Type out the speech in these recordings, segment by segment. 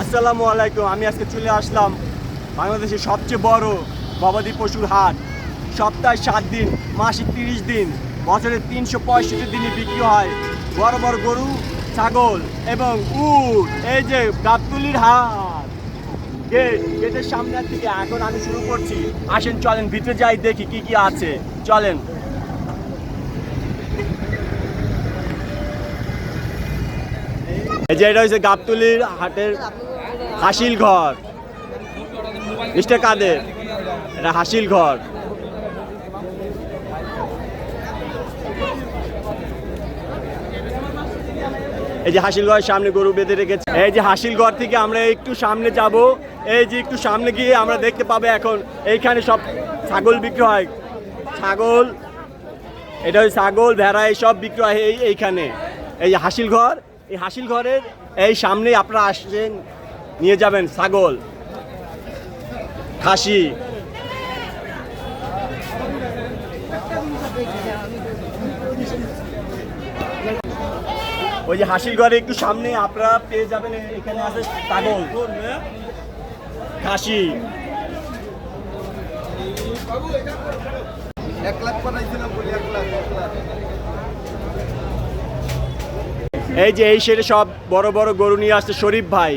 আসসালামু আলাইকুম, আমি আজকে চলে আসলাম বাংলাদেশের সবচেয়ে বড় গবাদি পশুর হাট। সপ্তাহে সাত দিন মাসে তিরিশ দিন, বছরে তিনশো পঁয়ষট্টি দিনই বিক্রি হয়। বড় বড় গরু, ছাগল এবং উট, এই যে গাবতুলির হাট। গেট গেটের সামনের দিকে, এখন আমি শুরু করছি। আসেন, চলেন, ভিতরে যাই, দেখি কি কি আছে। চলেন। এই যে এটা হচ্ছে গাবতুলির হাটের হাসিল ঘর। মিস্টার কাদের? এটা হাসিল ঘর। এই যে হাসিল ঘরের সামনে গরু বেঁধে রেখেছে। এই যে হাসিল ঘর থেকে আমরা একটু সামনে যাব। এই যে একটু সামনে গিয়ে আমরা দেখতে পাবো এখন এইখানে সব ছাগল বিক্রি হয় ছাগল, এটা হচ্ছে ছাগল ভেড়া এইসব বিক্রি হয় এই এইখানে। এই যে হাসিল ঘর। এই হাসিল ঘরের এই সামনে আপনারা আসছেন নিয়ে যাবেন ছাগল, খাসি। ওই যে হাসিল ঘরে একটু সামনে আপনারা পেয়ে যাবেন, এখানে আছে ছাগল, খাসি। এক লাখ পাঠাইছিলাম বলি এক লাখ এক লাখ। এই যে এই সেটে সব বড় বড় গরু নিয়ে আসছে শরীফ ভাই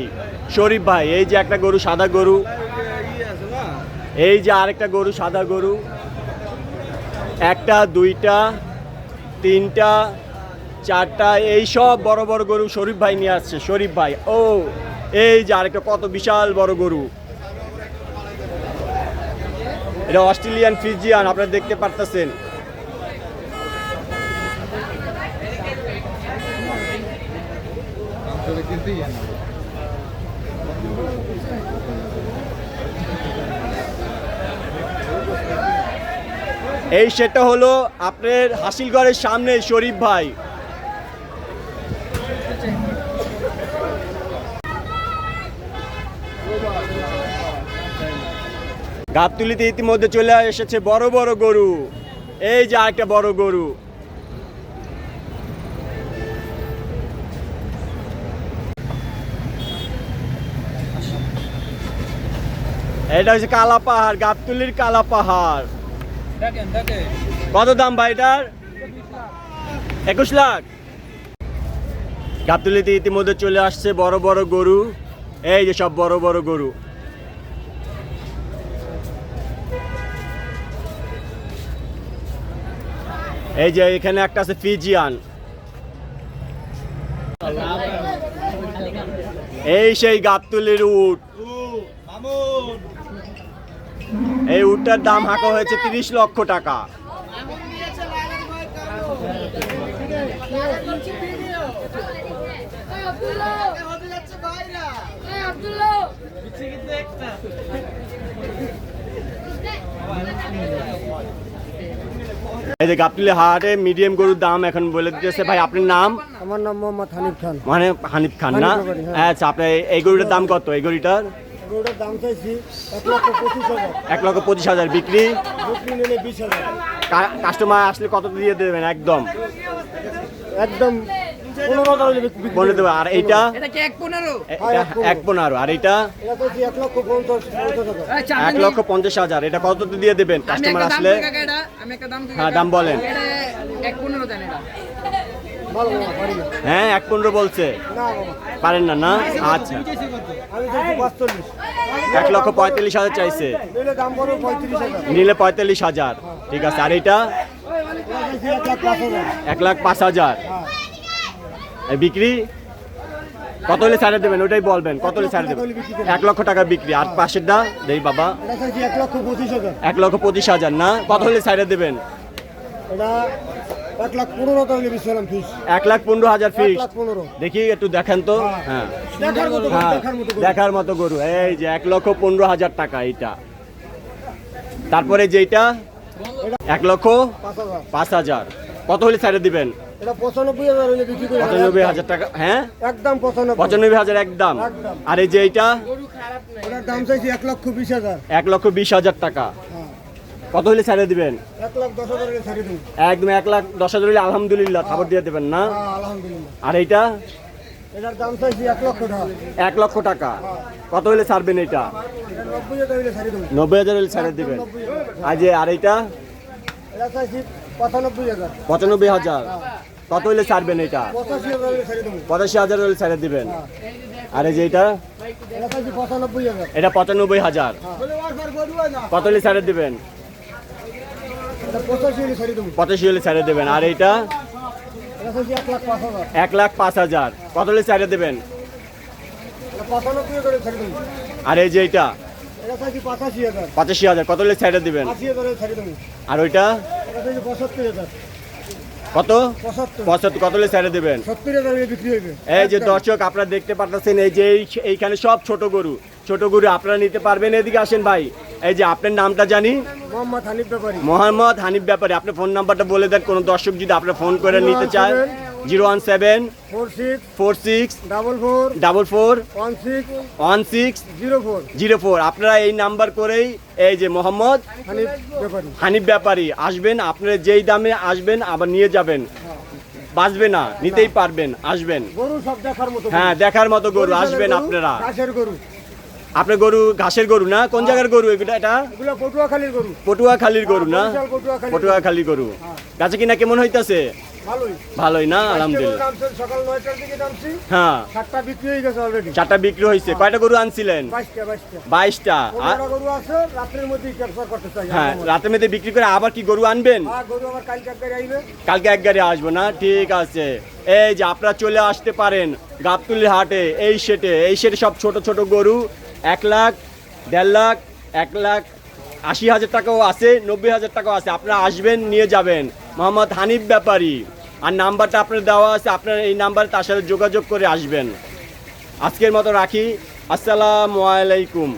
শরীফ ভাই, এই যে একটা গরু সাদা গরু, এই যে আরেকটা গরু সাদা গরু, একটা, দুইটা, তিনটা, চারটা, এই সব বড় বড় গরু শরীফ ভাই নিয়ে আসছে, শরীফ ভাই, ও, এই যে আরেকটা কত বিশাল বড় গরু। এটা অস্ট্রেলিয়ান ফিজিয়ান, আপনারা দেখতে পারতেছেন। ইয়ে। এই সেটা হলো আপনার হাসিলগড়ের সামনে, শরীফ ভাই। গাবতুলিতে ইতিমধ্যে চলে এসেছে বড় বড় গরু। এই যে আরেকটা বড় গরু। এটা হচ্ছে কালা পাহাড় গাবতুলির কালা পাহাড়। কত দাম ভাই এটার? একুশ লাখ। গাবতলিতে ইতিমধ্যে চলে আসছে বড় বড় গরু। এই যে সব বড় বড় গরু। এই যে এখানে একটা আছে ফিজিয়ান। এই সেই গাবতলির উট। এই উটটার দাম হাঁকা হয়েছে তিরিশ লক্ষ টাকা! এই যে গাবতলি হাটে মিডিয়াম গরুর দাম এখন বলে দিতেছে। ভাই আপনার নাম? আমার নাম মোহাম্মদ হানিফ খান। মানে হানিফ খান না? হ্যাঁ। আচ্ছা আপনার এই গরুটার দাম কত? এই গরুটার? গরুটার দাম চাইছি এক লক্ষ পঁচিশ হাজার। এক লক্ষ পঁচিশ হাজার বিক্রি? বিক্রি নিলে বিশ হাজার। কা- কাস্টমার আসলে কত দিয়ে দেবেন একদম? একদম বলে দেবে আর এইটা? এক পনেরো? এ- হ্যাঁ, এটা এক পনেরো। আর এইটা? এটা এক লক্ষ পঞ্চাশ হাজার। এটা কত দিয়ে দেবেন কাস্টমার দাম আসলে? হ্যাঁ, দাম বলেন। এক পনেরো হ্যাঁ এক পনেরো বলছে। পারেন না না? আচ্ছা। এক লক্ষ পঁয়তাল্লিশ হাজার চাইছে। নিলে পঁয়তাল্লিশ হাজার। ঠিক আছে, আর এটা? এক লাখ পাঁচ হাজার। বিক্রি? কত হলে ছাড়ে দেবেন? ওটাই বলবেন, কত হলে ছাড়ে দেবেন? এক লক্ষ টাকা বিক্রি। আর পাশের দা? দেই বাবা। এক লক্ষ পঁচিশ হাজার, না? কত হলে ছাড়ে দেবেন? এক লাখ পনেরো টাকা হলে ফিস এক লাখ পনেরো হাজার পনেরো। দেখি একটু দেখেন তো। হ্যাঁ। দেখার মতো গরু, হ্যাঁ। দেখার মতো গরু। এই যে এক লক্ষ পনেরো হাজার টাকা তারপরে যেইটা এক লক্ষ পাঁচ হাজার। কত হলে ছাড়ে দিবেন? পঁচানব্বই হাজার টাকা। হ্যাঁ? একদম পঁচানব্বই। হাজার একদম। আর এই যে এইটা? দাম চাইছি এক লক্ষ বিশ হাজার। এক লক্ষ বিশ হাজার টাকা। হ্যাঁ কত হলে ছাড়ে দিবেন? একদম এক লাখ দশ হাজার হলে আলহামদুলিল্লাহ খবর দিয়ে দেবেন না? হ্যাঁ আর এইটা? এটার দাম চাইছি এক লক্ষ টাকা। এক লক্ষ টাকা। কত হলে ছাড়বেন এটা নব্বই হাজার হলে ছাড়ে দিবেন। আর যে আর এইটা? পঁচানব্বই হাজার। কত হলে ছাড়বেন এটা পঁচাশি হাজার হলে ছেড়ে দিবেন। আর এই যে এটা এটা পঁচানব্বই হাজার। হাজার কত হলে ছেড়ে দিবেন? পঁচাশি হলে ছেড়ে দেবেন। আর এইটা? এক লাখ পাঁচ হাজার। কত হলে দেবেন? আর এই যে এইটা? পঁচাশি হাজার। কত হলে দিবেন? আর ওইটা? কত? পঁচাত্তর। কত হলে ছেড়ে দেবেন? এই যে দর্শক আপনারা দেখতে পাচ্ছেন এই যে এই- এইখানে সব ছোট গরু। ছোট গরু আপনারা নিতে পারবেন। এদিকে আসেন ভাই। এই যে আপনার নামটা জানি? মোহাম্মদ হানিফ ব্যাপারী। মোহাম্মদ হানিফ ব্যাপারে। আপনি ফোন নাম্বারটা বলে দেন কোনো দর্শক যদি আপনার ফোন করে নিতে চায় zero one seven four six four six double four double four one six one six zero four. Zero four. আপনারা এই নাম্বার করেই এই যে মোহাম্মদ হানিফ ব্যাপারী। আসবেন আপনারা যেই দামে আসবেন আবার নিয়ে যাবেন। বাঁচবে না নিতেই পারবেন আসবেন। গরু সব দেখার মতো হ্যাঁ দেখার মতো গরু আসবেন আপনারা। গরু। আপনার গরু ঘাসের গরু না? কোন জায়গার গরু এগুলো এটা? এগুলো পটুয়াখালীর গরু। পটুয়াখালীর গরু না? বরিশাল পটুয়াখালী পটুয়াখালী গরু। গাছে কিনা কেমন হইতাছে? ভালোই। না? আলহামদুলিল্লাহ। সকাল দিকে নামছি। হ্যাঁ। বিক্রি হয়ে গেছে অলরেডি চারটা বিক্রি হয়েছে কয়টা গরু আনছিলেন? বাইশটা বাইশটা। বাইশটা। গরু আছে রাত্রের মধ্যেই করতে চাই। হ্যাঁ রাতের মধ্যে বিক্রি করে আবার কি গরু আনবেন? হ্যাঁ গরু আবার কালকে একবারে আইবে। কালকে এক গাড়ি আসব না? ঠিক আছে। এই যে আপনারা চলে আসতে পারেন গাবতুলির হাটে এই সেটে। এই সেটে সব ছোট ছোট গরু। এক লাখ, দেড় লাখ, এক লাখ, আশি হাজার টাকাও আছে, নব্বই হাজার টাকাও আছে। আপনারা আসবেন, নিয়ে যাবেন। মোহাম্মদ হানিফ ব্যাপারী। আর নাম্বারটা আপনার দেওয়া আছে, আপনার এই নাম্বারে তার সাথে যোগাযোগ করে আসবেন। আজকের মতো রাখি। আসসালামু আলাইকুম।